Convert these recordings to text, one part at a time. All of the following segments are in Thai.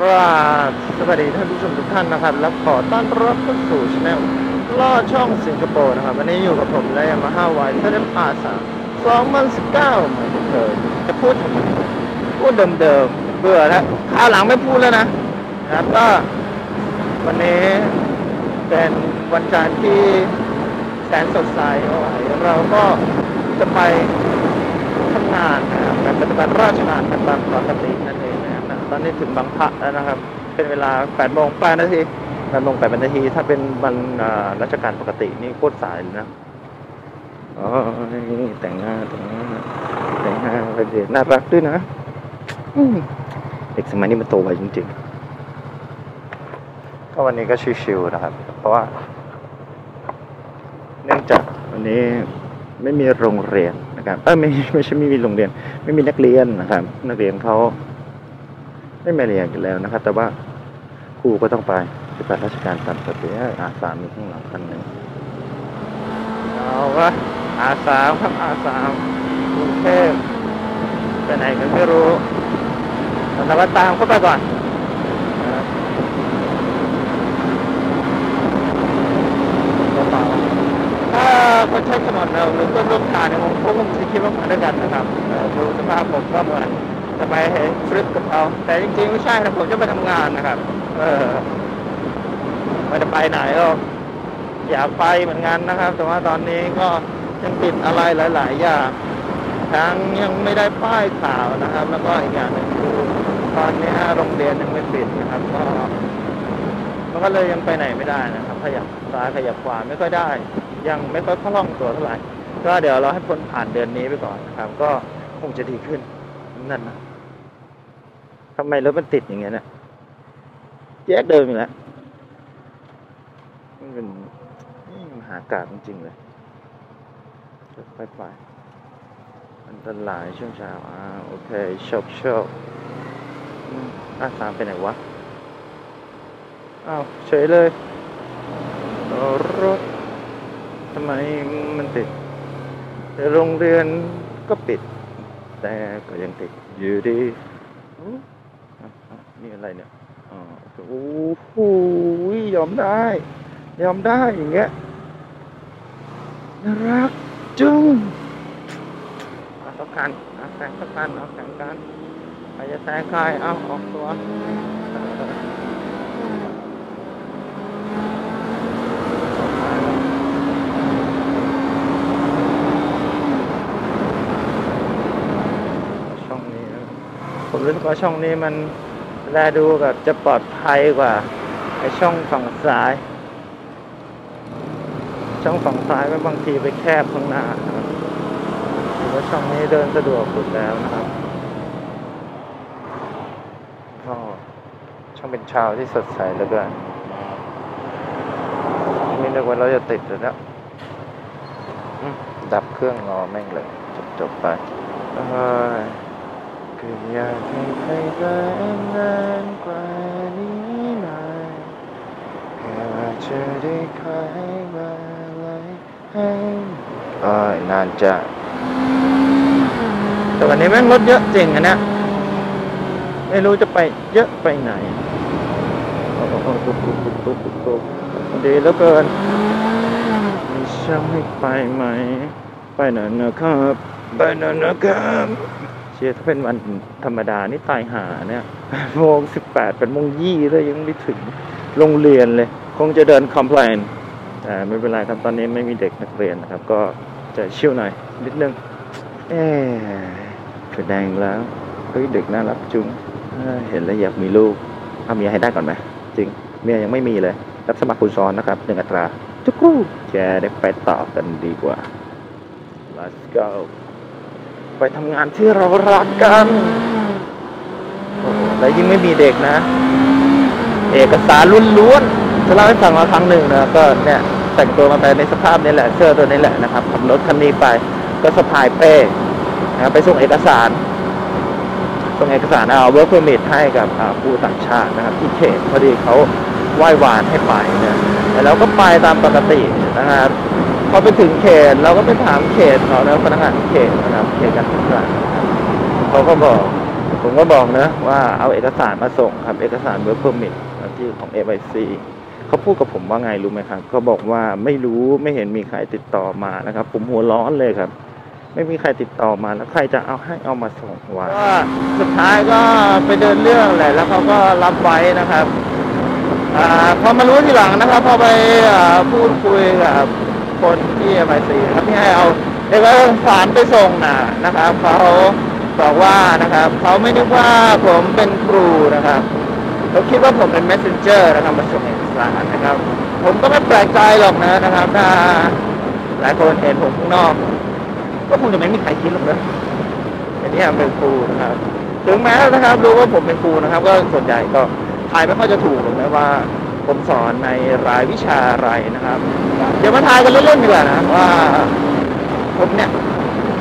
ราบสวัสดีท่านผู้ชมทุกท่านนะครับ และขอต้อนรับเข้าสู่ช anel ล่อช่องสิงคโปร์นะครับ วันนี้อยู่กับผมและยามาฮ่าวายเซนอาสามสองพันสิบเก้าเหมือนเคยจะพูดทำไมพูดเดิมๆ เบื่อแล้วคราวหลังไม่พูดแล้วนะนะครับก็วันนี้เป็นวันจันทร์ที่แสนสดใสเอาไว้เราก็จะไปทำงานนะครับการปฏิบัติราชการกันตามปกตินั่นเอง ตอนนี้ถึงบางพระแล้วนะครับ เป็นเวลา8โมง8นาที8โมง8นาที ถ้าเป็นวันอ่าราชการปกตินี่โคตรสายเลยนะ อ๋อ นี่แต่งหน้าแต่งหน้าแต่งหน้าไปเด็น่ารักด้วยนะอืมเด็กสมัยนี้มันโตไวจริงๆ ก็วันนี้ก็ชิวๆนะครับ เพราะว่า เนื่องจากวันนี้ไม่มีโรงเรียนนะครับ เออไม่ไม่ใช่ไม่มีโรงเรียน ไม่มีนักเรียนนะครับ นักเรียนเขา ไม่มาเรียนกันแล้วนะครับ แต่ว่าครูก็ต้องไปปฏิบัติราชการตามปกติอาสามีข้างหลังคันหนึ่งเอาวะอาสามครับอาสามกรุงเทพไปไหนกันไม่รู้แต่ว่าตามเข้าไปก่อนกระเป๋าใช้ถนนเราหรือเพื่อนร่วมทางเนี่ยผมคงจะคิดว่ามาด้วยกันนะครับเอ่อดูสภาพผมก็เหมือน จะไปเห็นฟลิปกับเขาแต่จริงๆไม่ใช่นะผมจะไปทำงานนะครับ เออไม่ได้ไปไหนก็อยากไปเหมือนกันนะครับ แต่ว่าตอนนี้ก็ยังติดอะไรหลาย ๆ อย่างทั้งยังไม่ได้ป้ายข่าวนะครับ แล้วก็อีกอย่างหนึ่งคือตอนนี้โรงเรียนยังไม่ปิดนะครับ ก็มันก็เลยยังไปไหนไม่ได้นะครับขยับซ้ายขยับขวาไม่ค่อยได้ ยังไม่ค่อยคล่องตัวเท่าไหร่ก็เดี๋ยวเราให้พ้นผ่านเดือนนี้ไปก่อนนะครับ ก็คงจะดีขึ้น นั่นนะทำไมรถมันติดอย่างเงี้ยเนี่ยแยกเดิมอีกแล้วมันเป็นมหากาศจริง ๆ เลยไปไปอันตรายช่วงเช้าอ่าโอเคชคโชอืมอาสามไปไหนวะ อ้าวเฉยเลยรถทำไมมันติดโรงเรียนก็ปิด แต่ก็ยังติดอยู่ดีอู้อะอะนี่อะไรเนี่ยอ๋อโอ้โหยอมได้ ยอมได้อย่างเงี้ยน่ารักจุงเอาสักคันเอาแสงสักคันเอาแสงกันใครจะแสงใครเอาออกตัว ช่องนี้นะ ผมรู้สึกว่าช่องนี้มันแลดูแบบจะปลอดภัยกว่าไอช่องฝั่งซ้าย ช่องฝั่งซ้ายก็บางทีไปแคบข้างหน้านะครับถือว่าช่องนี้เดินสะดวกสุดแล้วนะครับก็ช่องเป็นชาวที่สดใสเหลือเกินไม่นึกว่าเราจะติดเลยนะอืมดับเครื่องรอแม่งเลย จบๆไปเอ้ย ก็อยากให้ใครได้นานกว่านี้หน่อยแค่ว่าจะได้คอยมาไว้ให้เอ้ยนานจัดแต่วันนี้แม่งรถเยอะจริงอะเนี่ยไม่รู้จะไปเยอะไปไหนโอ้โหตุ๊บตุ๊บตุ๊บตุ๊บตุ๊บตุ๊บดีเหลือเกินมีช่างให้ไปไหม ไปหน่อยนะครับ ไปหน่อยนะครับ เชียถ้าเป็นวันธรรมดานี่ตายหาเนี่ยโมงสิบแปดเป็นโมงยี่เลยยังไม่ถึงโรงเรียนเลย คงจะเดินคอมเพลนแต่ไม่เป็นไรครับตอนนี้ไม่มีเด็กนักเรียนนะครับ ก็จะชิวหน่อยนิดนึง เอ๊แดงแล้วเฮ้ยเด็กน่ารักจุงเอ้ยเห็นแล้วอยากมีลูกเอาเมียให้ได้ก่อนไหมจริงเมียยังไม่มีเลย รับสมัครคุณซ้อนนะครับหนึ่งอัตราจุกรูจะได้ไปต่อกันดีกว่า let's go ไปทำงานที่เรารักกันแล้วยิ่งไม่มีเด็กนะ เอกสารล้วนๆจะเล่าให้ฟังมาครั้งหนึ่งนะก็เนี่ยแต่งตัวมาไปในสภาพนี้แหละเสื้อตัวนี้แหละนะครับขับรถคันนี้ไป ก็สะพายเป้นะครับไปส่งเอกสารส่งเอกสารเอา work permit ให้กับผู้ต่างชาตินะครับที่เขตพอดีเขาไหว้วานให้ไปนี่ยแต่เราก็ไปตามปกตินะครับ อไปถึงเขตเราก็ไปถามเขตเขานะพนักงานเขตนะครับเขตการศึกษาเขาก็บอก ผมก็บอกนะว่าเอาเอกสารมาส่งครับ เอกสารเวิร์กเพอร์มิทที่ของ FIC เขาพูดกับผมว่าไงรู้ไหมครับเขาบอกว่าไม่รู้ไม่เห็นมีใครติดต่อมานะครับ ผมหัวร้อนเลยครับ ไม่มีใครติดต่อมาแล้วใครจะเอาให้เอามาส่งวะก็สุดท้ายก็ไปเดินเรื่องแหละแล้วเขาก็รับไว้นะครับอพอมารู้ทีหลังนะครับ พอไปอพูดคุยกับ คนที่ FIC นะครับที่ให้เอาเอกสารไปส่งนะนะครับเขาบอกว่านะครับเขาไม่นึกว่าผมเป็นครูนะครับเขาคิดว่าผมเป็น messenger นะครับมาส่งเอกสารนะครับ ผมก็ไม่แปลกใจหรอกนะนะครับ ถ้าหลายคนเห็นผมข้างนอก ก็คงจะไม่มีใครคิดหรอกนะอันนี้เป็นครูนะครับ ถึงแม้นะครับรู้ว่าผมเป็นครูนะครับ ก็ส่วนใหญ่ก็ทายไม่ค่อยจะถูกหรอกนะว่า ผมสอนในรายวิชาอะไรนะครับ เดี๋ยวมาทายกันเล่นๆดีกว่านะว่า ผมเนี่ย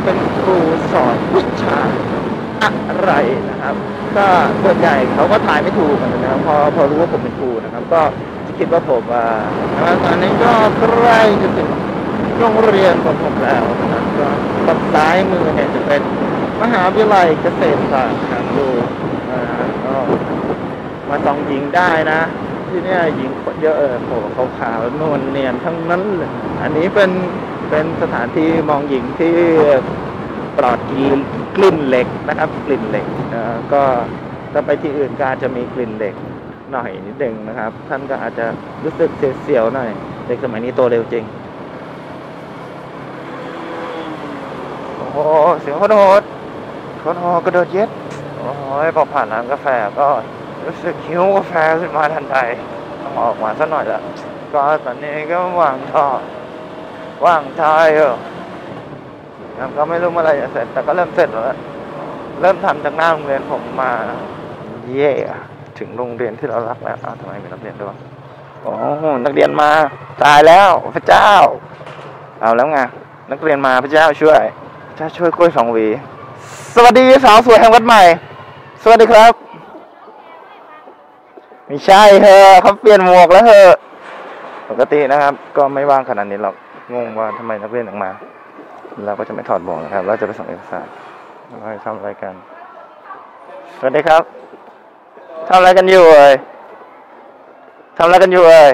เป็นครูสอนวิชาอะไรนะครับ ก็ส่วนใหญ่เขาก็ทายไม่ถูกกันนะครับพอพอรู้ว่าผมเป็นครูนะครับ ก็จะคิดว่าผมอ่านะครับตอนนี้ก็ใกล้จะถึงโรงเรียนของผมแล้วนะครับก็ฝั่งซ้ายมือเนี่ยจะเป็นมหาวิทยาลัยเกษตรศาสตร์ครับดูอ่าก็มาส่องหญิงได้นะ ที่เนี่ยหญิงคนเยอะเออโหขาวๆนวลเนียนทั้งนั้นเลยอันนี้เป็นเป็นสถานที่มองหญิงที่ปลอดกลิ่นกลิ่นเหล็กนะครับ กลิ่นเหล็กก็ถ้าไปที่อื่นก็อาจจะมีกลิ่นเหล็กหน่อยนิดนึงนะครับ ท่านก็อาจจะรู้สึกเสียวๆหน่อยเด็กสมัยนี้โตเร็วจริง โอ้โหเสียงโคตรโหดโคตรโหดกระโดดเย็ดโอ้ยพอผ่านร้านกาแฟก็ รู้สึกหิวกาแฟขึ้นมาทันใดต้องออกมาสักหน่อยละก็ตอนนี้ก็ว่างท่อว่างทายเออยังก็ไม่รู้เมื่อไรจะเสร็จ แต่ก็เริ่มเสร็จแล้วเริ่มทำจากหน้าโรงเรียนผมมา เย่ถึงโรงเรียนที่เรารักแล้วอ้าวทำไมมีนักเรียนด้วยโอ้นักเรียนมาตายแล้วพระเจ้า เอาแล้วไงนักเรียนมาพระเจ้าช่วยพระเจ้าช่วยกล้วยสองหวี สวัสดีสาวสวยแห่งวัดใหม่ สวัสดีครับ ไม่ใช่เธอเขาเปลี่ยนหมวกแล้วเธอปกตินะครับ ก็ไม่ว่างขนาดนี้หรอกงงว่าทำไมนักเรียนออกมา เราก็จะไม่ถอดหมวกนะครับเราจะไปส่งเอกสารเราจะทำอะไรกันสวัสดีครับทำอะไรกันอยู่เอ่ยทำอะไรกันอยู่เอ่ย